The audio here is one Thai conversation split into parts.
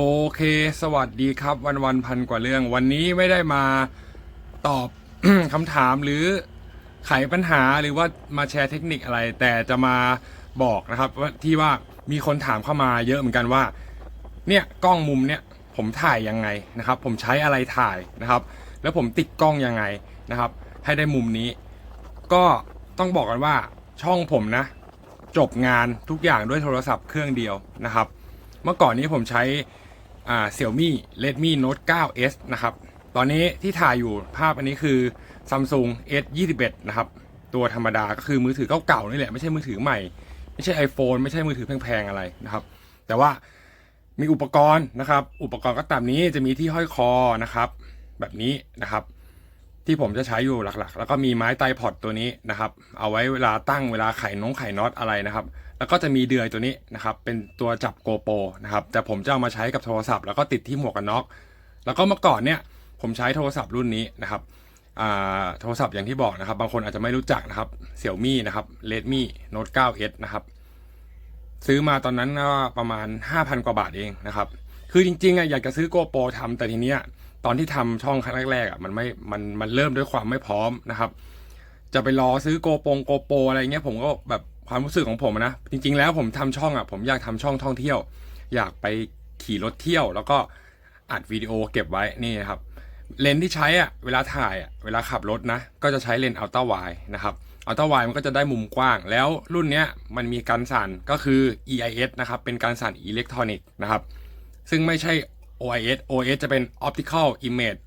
โอเค สวัสดีครับ วันวันพันกว่าเรื่อง วันนี้ไม่ได้มาตอบ คำถามหรือไขปัญหาหรือว่ามาแชร์เทคนิคอะไร แต่จะมาบอกนะครับว่าที่ว่ามีคนถามเข้ามาเยอะเหมือนกันว่า เนี่ยกล้องมุมเนี่ยผมถ่ายยังไงนะครับ ผมใช้อะไรถ่ายนะครับ แล้วผมติดกล้องยังไงนะครับ ให้ได้มุมนี้ ก็ต้องบอกกันว่าช่องผมนะ จบงานทุกอย่างด้วยโทรศัพท์เครื่องเดียวนะครับเมื่อก่อนนี้ผมใช้ อ่า Xiaomi Redmi Note 9s นะครับ ตอนนี้ที่ถ่ายอยู่ภาพอันนี้คือ Samsung S 21นะครับ ตัวธรรมดาก็คือมือถือเก่าๆนี่แหละไม่ใช่มือถือใหม่ ไม่ใช่ iPhone ไม่ใช่มือถือแพงๆอะไรนะครับ แต่ว่ามีอุปกรณ์นะครับ อุปกรณ์ก็ตามนี้จะมีที่ห้อยคอนะครับ แบบนี้นะครับ ที่ผมจะใช้อยู่หลักๆ แล้วก็มีไม้ไตพอดตัวนี้นะครับ เอาไว้เวลาตั้งเวลาไขน้องไขน็อตอะไรนะครับ แล้วก็จะมีเดือยตัวนี้นะครับ เป็นตัวจับโกโปรนะครับ แต่ผมจะเอามาใช้กับโทรศัพท์แล้วก็ติดที่หมวกกันน็อก แล้วก็เมื่อก่อนเนี่ยผมใช้โทรศัพท์รุ่นนี้นะครับโทรศัพท์อย่างที่บอกนะครับ บางคนอาจจะไม่รู้จักนะครับ Xiaomi นะครับ Redmi Note 9s นะครับ ซื้อมาตอนนั้นก็ประมาณ 5,000 กว่าบาทเองนะครับ คือจริงๆอะอยากจะซื้อโกโปรทำแต่ทีเนี้ย ตอนที่ทำช่องครั้งแรกๆอะมันไม่มันมันเริ่มด้วยความไม่พร้อมนะครับ จะไปรอซื้อโกโปงโกโปรอะไรเงี้ยผมก็แบบความรู้สึกของผมนะจริง ๆ แล้วผมทำช่องอะผมอยากทำช่องท่องเที่ยว อยากไปขี่รถเที่ยว แล้วก็อัดวิดีโอเก็บไว้นี่นะครับเลนส์ที่ใช้อะเวลาถ่ายอะเวลาขับรถนะ ก็จะใช้เลนส์อัลตร้าไวนะครับอัลตร้าไวมันก็จะได้มุมกว้าง แล้วรุ่นเนี้ยมันมีการสั่นก็คือ EIS นะครับเป็นการสั่นอิเล็กทรอนิกส์นะครับซึ่งไม่ใช่ OIS OIS จะเป็น Optical Image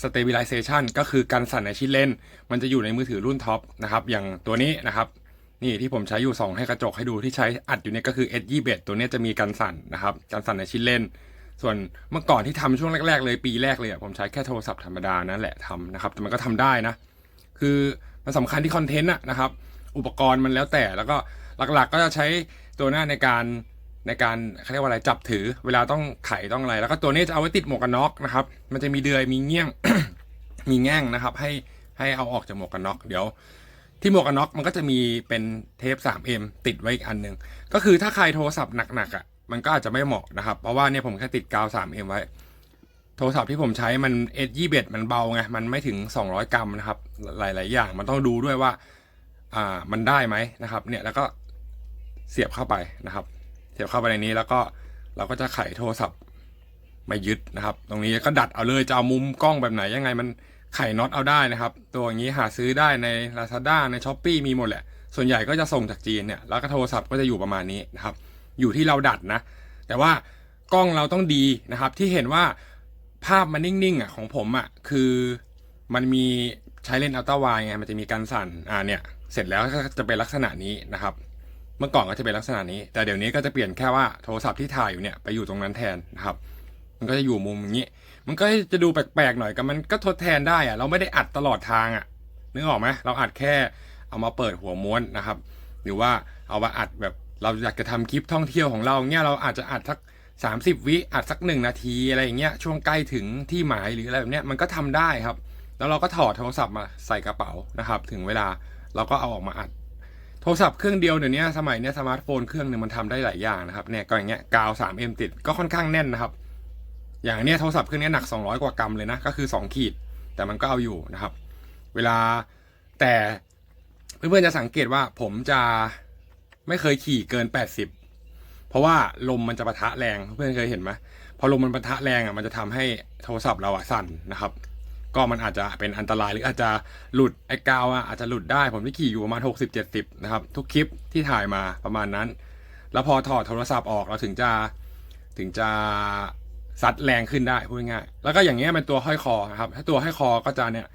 Stabilization ก็คือการสั่นในชิ้นเลนส์มันจะอยู่ในมือถือรุ่นท็อปนะครับ อย่างตัวนี้นะครับ นี่ที่ผมใช้อยู่ส่องให้กระจกให้ดูที่ใช้อัดอยู่เนี่ยก็คือ S21 ตัวนี้จะมีการสั่นนะครับการสั่นในชิ้นเลนส์ส่วนเมื่อก่อนที่ทำช่วงแรก ๆ เลยปีแรกเลยผมใช้แค่โทรศัพท์ธรรมดานั่นแหละทำนะครับแต่มันก็ทำได้นะ คือมันสำคัญที่คอนเทนต์นะครับ อุปกรณ์มันแล้วแต่แล้วก็หลักๆ ก็จะใช้ตัวหน้าในการ ในการเขาเรียกว่าอะไรจับถือ เวลาต้องไขต้องอะไร แล้วก็ตัวนี้จะเอาไว้ติดหมวกกันน็อกนะครับ มันจะมีเดือยมีเงี้ยงมีแง่งนะครับ ให้ให้เอาออกจากหมวกกันน็อกเดี๋ยว ที่หมวกกันน็อกมันก็จะมีเป็นเทป 3M ติดไว้อีกอันหนึ่งก็คือถ้าใครโทรศัพท์หนักๆอะมันก็อาจจะไม่เหมาะนะครับ เพราะว่าเนี่ยผมแค่ติดกาว 3M ไว้ โทรศัพท์ที่ผมใช้มัน S21 มันเบาไง มันไม่ถึง 200 กรัมนะครับ หลาย ๆ อย่าง มันต้องดูด้วยว่า อ่า มันได้ไหมนะครับ เนี่ย แล้วก็เสียบเข้าไปนะครับ สียบเข้าไปในนี้แล้วก็เราก็จะไขโทรศัพท์มายึดนะครับ ตรงนี้ก็ดัดเอาเลยจะเอามุมกล้องแบบไหนยังไงมันไขน็อตเอาได้นะครับ ตัวอย่างนี้หาซื้อได้ใน Lazada ใน s h อ p e e มีหมดแหละ ส่วนใหญ่ก็จะส่งจากจีนเนี่ยแล้วก็โทรศัพท์ก็จะอยู่ประมาณนี้นะครับ อยู่ที่เราดัดนะ แต่ว่ากล้องเราต้องดีนะครับ ที่เห็นว่าภาพมันนิ่งๆอะของผมอะคือมันมีใช้เลนส์อัลตร้าไวไงมันจะมีการสั่นอ่าเนี่ยเสร็จแล้วก็จะเป็นลักษณะนี้นะครับ เมื่อก่อนก็จะเป็นลักษณะนี้ แต่เดี๋ยวนี้ก็จะเปลี่ยนแค่ว่าโทรศัพท์ที่ถ่ายอยู่เนี่ยไปอยู่ตรงนั้นแทนนะครับ มันก็จะอยู่มุมอย่างนี้ มันก็จะดูแปลกๆหน่อยก็มันก็ทดแทนได้อะเราไม่ได้อัดตลอดทางอะนึกออกไหมเราอัดแค่เอามาเปิดหัวม้วนนะครับ หรือว่าเอามาอัดแบบเราอยากจะทำคลิปท่องเที่ยวของเราเงี้ยเราอาจจะอัดสัก 30 วิอัดสักหนึ่งนาทีอะไรอย่างเงี้ยช่วงใกล้ถึงที่หมายหรืออะไรแบบเนี้ยมันก็ทำได้ครับ แล้วเราก็ถอดโทรศัพท์มาใส่กระเป๋านะครับ ถึงเวลาเราก็เอาออกมาอัด โทรศัพท์เครื่องเดียวเดี๋ยวนี้สมัยเนี้ยสมาร์ทโฟนเครื่องหนึ่งมันทำได้หลายอย่างนะครับเนี่ยก็อย่างเงี้ยกาว 3M ติดก็ค่อนข้างแน่นนะครับ อย่างเนี้ยโทรศัพท์เครื่องนี้หนัก 200 กว่ากรัมเลยนะก็คือ 2 ขีด แต่มันก็เอาอยู่นะครับ เวลาแต่เพื่อนๆจะสังเกตว่าผมจะไม่เคยขี่เกิน 80 เพราะว่าลมมันจะปะทะแรงเพื่อนเคยเห็นไหมพอลมมันปะทะแรงอะมันจะทำให้โทรศัพท์เราอะสั่นนะครับ ก็มันอาจจะเป็นอันตรายหรืออาจจะหลุดไอ้กาวอะอาจจะหลุดได้ ผมที่ขี่อยู่ประมาณ 60-70 นะครับ ทุกคลิปที่ถ่ายมาประมาณนั้น แล้วพอถอดโทรศัพท์ออกเราถึงจะถึงจะซัดแรงขึ้นได้พูดง่ายๆแล้วก็อย่างเงี้ยมันตัวห้อยคอนะครับถ้าตัวห้อยคอก็จะเนี่ย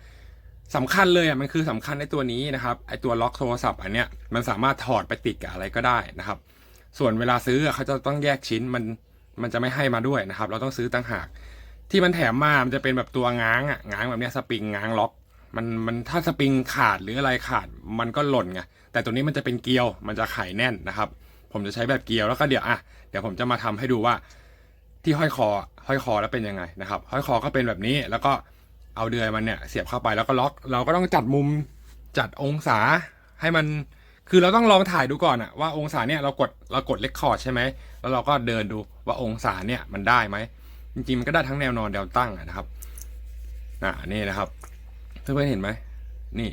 สำคัญเลยอะมันคือสำคัญในตัวนี้นะครับไอตัวล็อกโทรศัพท์อันเนี้ยมันสามารถถอดไปติดกับอะไรก็ได้นะครับ ส่วนเวลาซื้อเขาจะต้องแยกชิ้นมันมันจะไม่ให้มาด้วยนะครับ เราต้องซื้อต่างหาก ที่มันแถมมา มันจะเป็นแบบตัวง้างอะ ง้างแบบเนี้ยสปริงง้างล็อก มันมันถ้าสปริงขาดหรืออะไรขาดมันก็หล่นไง แต่ตัวนี้มันจะเป็นเกลียว มันจะไขแน่นนะครับ ผมจะใช้แบบเกลียวแล้วก็เดี๋ยวอะ เดี๋ยวผมจะมาทำให้ดูว่าที่ห้อยคอ ห้อยคอแล้วเป็นยังไงนะครับ ห้อยคอก็เป็นแบบนี้ แล้วก็เอาเดือยมันเนี่ยเสียบเข้าไปแล้วก็ล็อก เราก็ต้องจัดมุมจัดองศาให้มัน คือเราต้องลองถ่ายดูก่อนอะว่าองศาเนี่ยเรากดเรากดเลคคอร์ดใช่ไหม แล้วเราก็เดินดูว่าองศาเนี่ยมันได้ไหม จริงๆมันก็ได้ทั้งแนวนอนแนวตั้งนะครับอ่านี่นะครับเพื่อนๆเห็นไหมนี่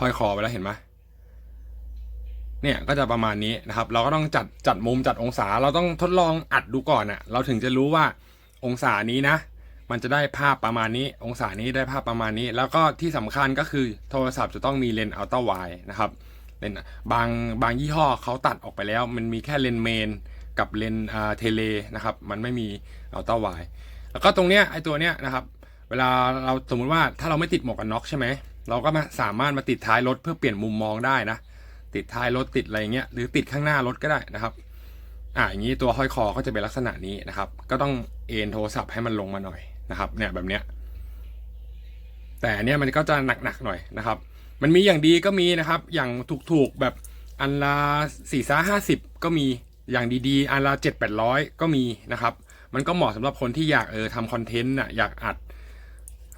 ห้อยคอไปแล้วเห็นไหมเนี่ยก็จะประมาณนี้นะครับ เราก็ต้องจัดจัดมุมจัดองศาเราต้องทดลองอัดดูก่อนอะเราถึงจะรู้ว่าองศานี้นะ มันจะได้ภาพประมาณนี้ องศานี้ได้ภาพประมาณนี้ แล้วก็ที่สำคัญก็คือโทรศัพท์จะต้องมีเลนส์อัลตร้าไวนะครับเลนบางบางยี่ห้อเขาตัดออกไปแล้ว มันมีแค่เลนเมน กับเลนเทเลนะครับมันไม่มีอัลตร้าไวแล้วก็ตรงเนี้ยไอตัวเนี้ยนะครับเวลาเราสมมุติว่าถ้าเราไม่ติดหมวกกันน็อกใช่ไหมเราก็มาสามารถมาติดท้ายรถเพื่อเปลี่ยนมุมมองได้นะติดท้ายรถติดอะไรเงี้ยหรือติดข้างหน้ารถก็ได้นะครับอ่าอย่างนี้ตัวห้อยคอก็จะเป็นลักษณะนี้นะครับ ก็ต้องเอนโทรศัพท์ให้มันลงมาหน่อยนะครับเนี่ยแบบเนี้ยแต่เนี้ยมันก็จะหนักๆหน่อยนะครับ มันมีอย่างดีก็มีนะครับ อย่างถูกๆแบบอันละสี่สาห้าสิบก็มี อย่างดีๆอันละเจ็ดแปดร้อยก็มีนะครับ มันก็เหมาะสำหรับคนที่อยากเออทำคอนเทนต์น่ะอยากอัด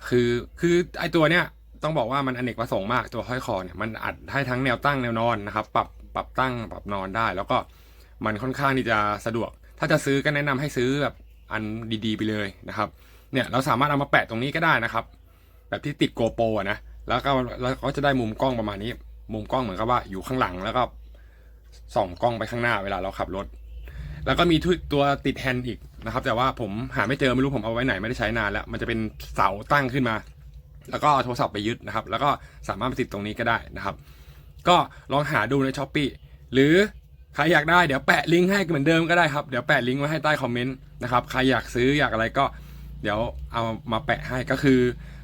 คือคือไอตัวเนี้ยต้องบอกว่ามันอเนกประสงค์มากตัวห้อยคอเนี่ยมันอัดให้ทั้งแนวตั้งแนวนอนนะครับ ปรับปรับตั้งปรับนอนได้ แล้วก็มันค่อนข้างที่จะสะดวก ถ้าจะซื้อก็แนะนำให้ซื้อแบบอันดีๆ ไปเลยนะครับ เนี่ยเราสามารถเอามาแปะตรงนี้ก็ได้นะครับ แบบที่ติดโกโปรนะแล้วก็แล้วก็จะได้มุมกล้องประมาณนี้ มุมกล้องเหมือนกับว่าอยู่ข้างหลังแล้วก็ ส่องกล้องไปข้างหน้าเวลาเราขับรถ แล้วก็มีตัวติดแฮนด์อีกนะครับ แต่ว่าผมหาไม่เจอไม่รู้ผมเอาไว้ไหนไม่ได้ใช้นานแล้ว มันจะเป็นเสาตั้งขึ้นมา แล้วก็โทรศัพท์ไปยึดนะครับ แล้วก็สามารถไปติดตรงนี้ก็ได้นะครับ ก็ลองหาดูในช้อปปีหรือใครอยากได้เดี๋ยวแปะลิงก์ให้เหมือนเดิมก็ได้ครับ เดี๋ยวแปะลิงก์ไว้ให้ใต้คอมเมนต์นะครับ ใครอยากซื้ออยากอะไรก็ เดี๋ยวเอามาแปะให้ก็คือ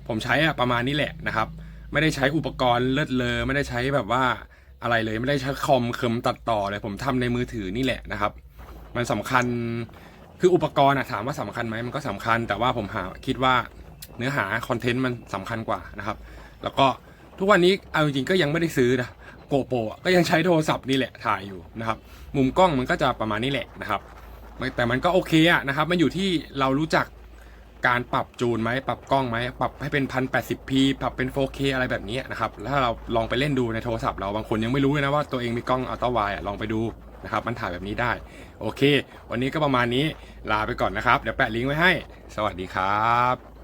ผมใช้อะประมาณนี้แหละนะครับ ไม่ได้ใช้อุปกรณ์เลิศเลอไม่ได้ใช้แบบว่า อะไรเลยไม่ได้ใช้คอมเคิมตัดต่อเลยผมทำในมือถือนี่แหละนะครับ มันสำคัญคืออุปกรณ์อะถามว่าสำคัญไหมมันก็สำคัญ แต่ว่าผมหาคิดว่าเนื้อหาคอนเทนต์มันสำคัญกว่านะครับ แล้วก็ทุกวันนี้เอาจริงก็ยังไม่ได้ซื้อนะโกโปรก็ยังใช้โทรศัพท์นี่แหละถ่ายอยู่นะครับ มุมกล้องมันก็จะประมาณนี้แหละนะครับ แต่มันก็โอเคอะนะครับ มันอยู่ที่เรารู้จัก การปรับจูนไหมปรับกล้องไหมปรับให้เป็น 1080p ปรับเป็น 4K อะไรแบบนี้นะครับแล้วถ้าเราลองไปเล่นดูในโทรศัพท์เราบางคนยังไม่รู้เลยนะว่าตัวเองมีกล้องอัลตร้าไวลองไปดูนะครับมันถ่ายแบบนี้ได้ โอเค วันนี้ก็ประมาณนี้ลาไปก่อนนะครับ เดี๋ยวแปะลิงก์ไว้ให้ สวัสดีครับ